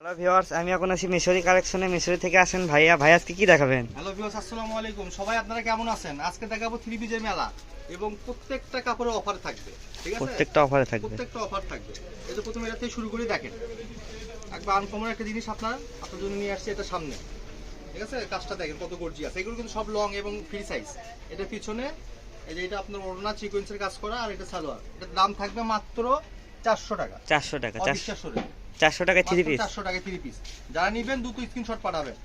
Hello viewers আমি এখন আছি মিশরি কালেকশনে মিশরি থেকে আসেন ভাইয়া। ভাই আজকে কি দেখাবেন? হ্যালো ভিউয়ার্স আসসালামু আলাইকুম। সবাই আপনারা কেমন আছেন? আজকে দেখাবো থ্রি পিজের মেলা এবং প্রত্যেকটা কাপড়ে অফার থাকবে ঠিক আছে? প্রত্যেকটা অফারে থাকবে। প্রত্যেকটা অফার থাকবে। এই যে প্রথমে এটা থেকে শুরু করে দেখেন। একবার আনকমন একটা জিনিস আপনার আপনার জন্য নিয়ে আসছে এটা সামনে ঠিক আছে? কাজটা দেখেন কত গর্জি আছে এগুলো কিন্তু সব লং এবং ফ্রি সাইজ এটা পিছনে এই যে এটা আপনার ওড়না সিকোয়েন্সের কাজ করা আর এটা সালোয়ার। এটার দাম থাকবে মাত্র চারশো টাকা। চারশো টাকা চারশো rate। চারশো টাকায় থ্রি পিস চারশো টাকা থ্রি পিস যারা নিবেন দুটো স্ক্রিনশট পাঠাবেন।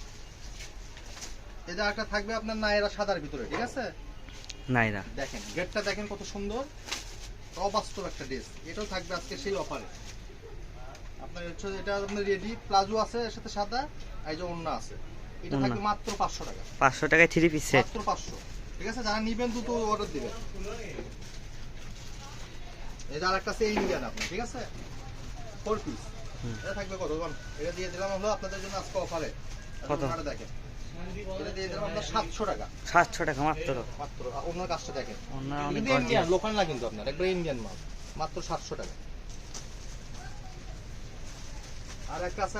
যে একটা থাকবে আপনার নায়েরা সাদার ভিতরে ঠিক আছে? নাইরা। দেখেন গেটটা দেখেন কত সুন্দর। অবাস্তব একটা ড্রেস এটাও থাকবে আজকে সেই অফারে আপনার হচ্ছে এটা আপনার রেডি প্লাজো আছে এর সাথে সাদা এই যে ওন্না আছে। এটা থাকবে মাত্র পাঁচশো টাকা। পাঁচশো টাকায় থ্রি পিস সেট মাত্র পাঁচশো। ঠিক আছে? যারা নিবেন দুটো অর্ডার দিবেন। এটা আরেকটা আছে ইন্ডিয়ান আপনার ঠিক আছে? Four piece. এটা থাকবে কত? এটা দিয়ে দিলাম হলো আপনাদের জন্য আজকে অফারে কত? দেখেন। সাতশো টাকা। মাত্র? মাত্র। আর কাজটা দেখেন। অন্য অনেক কিন্তু gorgeous। ইন্ডিয়ান লোকাল না কিন্তু আপনার একবার ইন্ডিয়ান মাল। মাত্র সাতশো টাকা। আর একটা আছে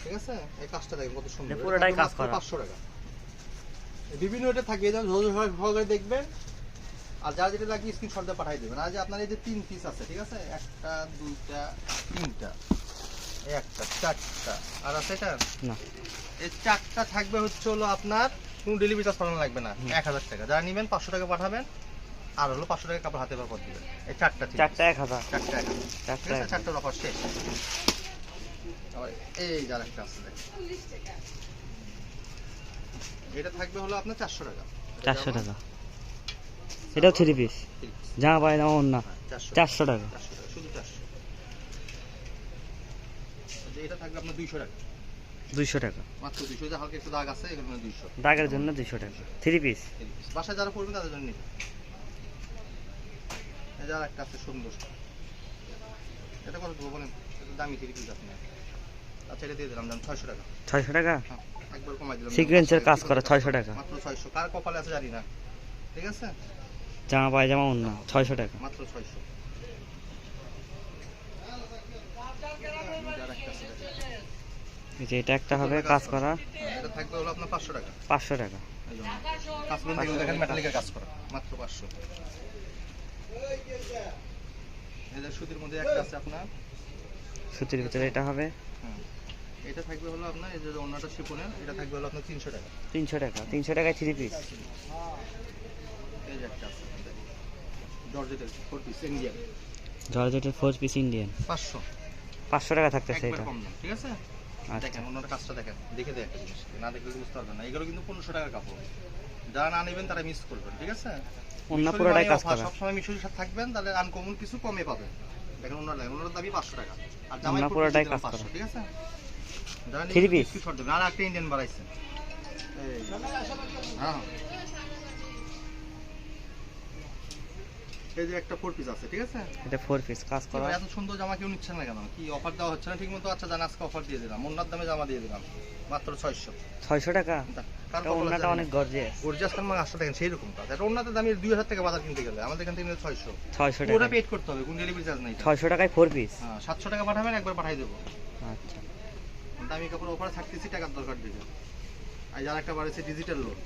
ঠিক আছে? এই কাজটা দেখেন কত সুন্দর। পুরোটাই কাজ করা। পাঁচশো টাকা। বিভিন্ন এটা থাকে সহকারে দেখবেন। আর যার যেটা লাগে স্ক্রিনশট দিয়ে পাঠিয়ে দেবেন। আর যে আপনার এই যে তিন পিস আছে ঠিক আছে? একটা দুইটা তিনটা একটা চারটা। আর আছে এটা? না। এই চারটা থাকবে হচ্ছে হলো আপনার কোনো ডেলিভারি চার্জ পাঠানো লাগবে না। এক হাজার টাকা। যারা নেবেন পাঁচশো টাকা পাঠাবেন আর হলো পাঁচশো টাকা কাপড় হাতে পার দিবেন। এই চারটা চারটা এক হাজার। চারটা এক হাজার। ঠিক চারটা অফার শেষ। আবার এই যার একটা আছে। এটা থাকবে হলো আপনার চারশো টাকা। চারশো টাকা। এটাও থ্রি পিস জামা পায় না অন্য চারশো। টাকা। চারশো। টাকা দুইশো টাকা। দুইশো টাকা। মাত্র দুইশো। যে হালকা একটু দাগ আছে এগুলো দুইশো। দাগের জন্য দুইশো টাকা। থ্রি পিস বাসায় যারা তাদের জন্য যার একটা আছে সুন্দর। এটা কত দেবো বলেন? এটা দামি থ্রি পিস আপনার আচ্ছা এটা দিয়ে দিলাম দাম ছয়শো টাকা। ছয়শো টাকা? হ্যাঁ একবার কমাই দিলাম। সিকোয়েন্সের কাজ করা ছয়শো টাকা। মাত্র ছয়শো। কার কপালে আছে জানি না। ঠিক আছে? জামা পায়জামা অন্য ছয়শো টাকা। মাত্র ছয়শো। যে এটা একটা হবে কাজ করা। এটা থাকবে হলো আপনার পাঁচশো টাকা। পাঁচশো টাকা। এই কাজ করুন দেখুন দেখেন মেটালিকের কাজ করা মাত্র পাঁচশো। এই যে সুতির মধ্যে একটা আছে আপনার। সুতির ভিতরে এটা হবে। এটা থাকবে হলো আপনার এই যে অন্যটা শিপনের এটা থাকবে হলো আপনার তিনশো টাকা। তিনশো টাকা তিনশো টাকায় থ্রি পিস একটা আছে জর্জেটের ফোর পিস ইন্ডিয়ান জর্জেটের ফোর পিস ইন্ডিয়ান পাঁচশো। পাঁচশো টাকা থাকতেছে এটা। ঠিক আছে? আচ্ছা। দেখেন অন্যটা কাজটা দেখেন। দেখে জিনিস। না দেখলে বুঝতে পারবেন না। এগুলো কিন্তু পনেরোশো টাকার কাপড়। যারা না নেবেন তারা মিস করবেন ঠিক আছে? অন্য পুরোটাই কাজ offer, সবসময় মিশরির সাথে থাকবেন তাহলে আনকমন কিছু কমে পাবেন। দেখেন ওনার লাগে ওনার দাবি পাঁচশো টাকা। আর জামাই পুরোটাই কাজ 500, ঠিক আছে? যারা নিবেন piece? স্ক্রিনশট দেবেন আর একটা ইন্ডিয়ান বাড়াইছে এই, হ্যাঁ। এই যে একটা ফোর পিস আছে ঠিক আছে? এটা ফোর পিস কাজ করা। এত সুন্দর জামা কেউ নিচ্ছে না কেন? কি অফার দেওয়া হচ্ছে না? ঠিক মতো আচ্ছা জান আজকে অফার দিয়ে দিলাম। অন্যার দামে জামা দিয়ে দিলাম। মাত্র ছয়শো। ছয়শো টাকা? এটা অনেক গর্জিয়াস গর্জিয়াস মানে সেই রকম কাজ। এটা অন্যতে দামি দুই হাজার টাকা বাজার কিনতে গেলে। আমাদের এখান থেকে নিলে ছয়শো। ছয়শো ওটা পেড করতে হবে কোন ডেলিভারি চার্জ নেই ছয়শো টাকায় ফোর পিস হ্যাঁ সাতশো টাকা পাঠাবেন একবার পাঠাই দেবো। আচ্ছা। দামি কাপড় ওপরে থাকতেছি টাকার দরকার দিকে আর যার একটা বাড়িছে ডিজিটাল লোন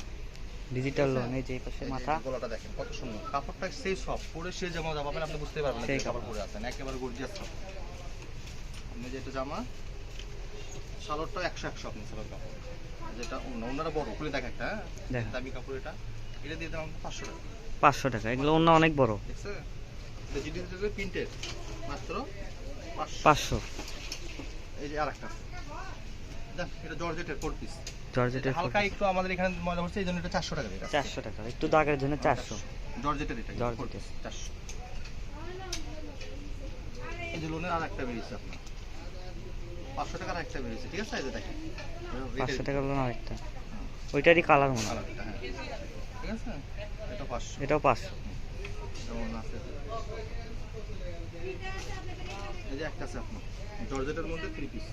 ডিজিটাল লোন এই যে এই পাশে মাথা। গলাটা দেখেন কত সুন্দর। কাপড়টা সেই সব পরে সে জামা যাবেন আপনি বুঝতে পারবেন সেই কাপড় পরে আছেন একেবারে গর্জিয়াস কাপড় আপনি যেটা জামা সালোয়ারটা একশো একশো আপনি সালোয়ার কাপড়। যেটা অন্য অন্যরা বড় খুলে দেখ একটা হ্যাঁ? দেখেন দামি কাপড় এটা এটা দিয়ে দিলাম পাঁচশো টাকা। পাঁচশো টাকা এগুলো অন্য অনেক বড়। প্রিন্টেড মাত্র পাঁচশো। পাঁচশো। এই যে আরেকটা আছে। দেখ এটা জর্জেটের ফোর পিস জর্জেটের হালকা একটু আমাদের এখানে মজা হচ্ছে এই জন্য এটা চারশো টাকা চারশো টাকা একটু দাগের জন্য চারশো। জর্জেটের এটা জর্জেটের। চারশো। এই যে লোনের আর একটা বেরিয়েছে আপনার। পাঁচশো টাকার একটা বেরিয়েছে ঠিক আছে? দেখেন। পাঁচশো টাকা লোন আরেকটা। ওইটারই কালার মনে হয়। হ্যাঁ। ঠিক আছে? এটা পাঁচশো। এটাও পাঁচশো। এই যে একটা আছে আপনার। জর্জেটের মধ্যে থ্রি পিস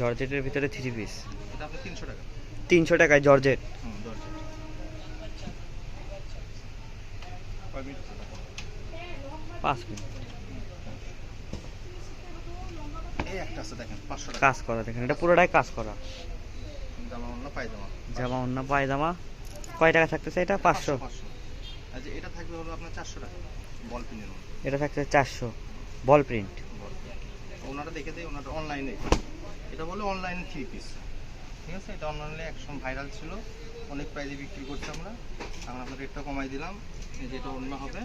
জর্জেটের ভিতরে থ্রি পিস তিনশো টাকা। তিনশো টাকায় জর্জেট। জর্জেট। পাঁচ মিনিট। কাজ করা দেখেন এটা পুরোটাই কাজ করা। জামা অন্য পায়জামা। কয় টাকা থাকতেছে এটা? পাঁচশো। এটা থাকবে হলো আপনার চারশো টাকা বল মধ্যে। এটা থাকতেছে চারশো। Ball print. ওনারা দেখে দেয় ওনারা অনলাইনে এটা বলে অনলাইনে থ্রি পিস ঠিক আছে? এটা অনলাইনে একসময় ভাইরাল ছিল। অনেক প্রাইজে বিক্রি করছি আমরা। এখন আপনার রেটটা কমাই দিলাম। এই যেটা অন্য হবে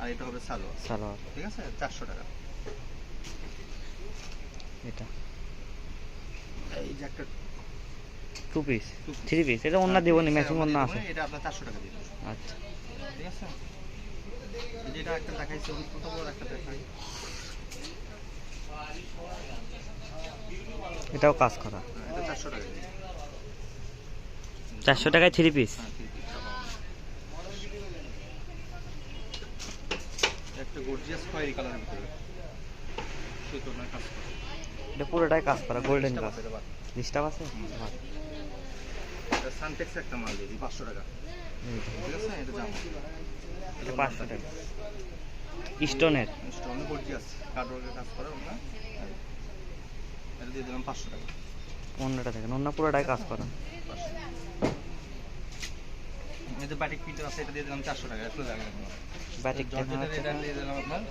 আর এটা হবে সালোয়ার। সালোয়ার। ঠিক আছে? চারশো টাকা। এটা। এই যে একটা টু পিস থ্রি পিস এটা অন্য দেবনি ম্যাচিং অন্য আছে। এটা আপনার চারশো টাকা দিয়ে। আচ্ছা। ঠিক আছে? যেটা একটা দেখাইছে একটা দেখাই। এটাও কাজ করা। চারশো টাকায় থ্রি পিস হ্যাঁ, করা। এটা পুরোটাই কাজ করা গোল্ডেন কাজ। আছে এটা বাদ। ডিস্টার্ব আছে সানটেক্স একটা মাল পাঁচশো টাকা। ঠিক আছে? এটা পাঁচশো টাকা। স্টোনের। স্টোন গর্জিয়াস কার্ডওয়ার্কের কাজ করা ওটা এটা দিয়ে দিলাম পাঁচশো টাকা। অন্যটা দেখেন অন্য পুরোটাই কাজ করা এই যে বাটিক পিটার আছে এটা দিয়ে দিলাম চারশো টাকা। একটু ব্যাটিক জর্জেটের এটা দিয়ে দিলাম আপনার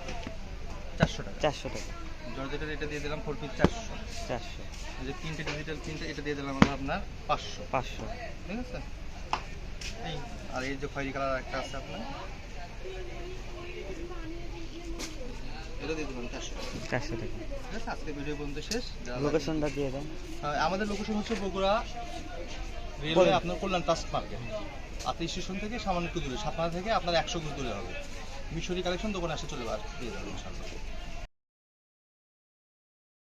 চারশো টাকা। চারশো টাকা। জর্জেটের এটা দিয়ে দিলাম ফোর পিস চারশো। চারশো। এই যে তিনটে ডিজিটাল তিনটে এটা দিয়ে দিলাম আমরা আপনার পাঁচশো। পাঁচশো। ঠিক আছে? এই আর এই যে খয়েরি কালার একটা আছে আপনার। চারশো টাকা চারশো টাকা ঠিক আছে আজকে ভিডিও পর্যন্ত শেষ। লোকেশনটা দিয়ে দেন। আমাদের লোকেশন হচ্ছে বগুড়া রেলওয়ে আপনার কল্যাণ ট্রাস্ট মার্কেট আপনি স্টেশন থেকে সামান্য একটু দূরে সাতনা থেকে আপনার একশো দূরে হবে। মিশরি কালেকশন দোকানে আসে চলে আসবে দিয়ে